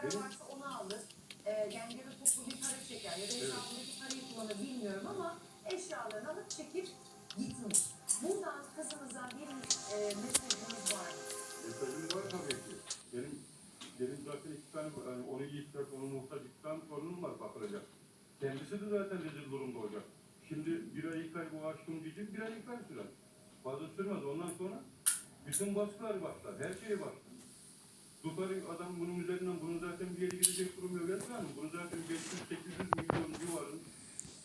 para varsa onu alır. Ee, yani ya da toplu bir para çeker ya da hesabındaki parayı kullanır bilmiyorum ama eşyalarını alıp çekip gitmiş. Buradan kızınıza bir e, mesajınız var? Mesajım var tabii ki. Benim benim zaten iki tane yani onu yiyecek, onu muhtaç iki tane torunum var bakılacak. Kendisi de zaten rezil durumda olacak. Şimdi bir ay iki ay bu aşkım diyecek, bir ay iki ay sürer. Fazla sürmez. Ondan sonra bütün baskılar başlar, her şeye başlar. Zukar'ın adam bunun üzerinden bunu zaten bir yere gidecek durum yok etmez? Bunu zaten 500-800 milyon civarında,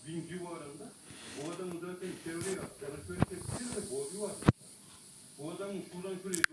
bin civarında bu adamı zaten çevreye at. Danışmaya tepkisiz de borcu var. Bu adamın şuradan şuraya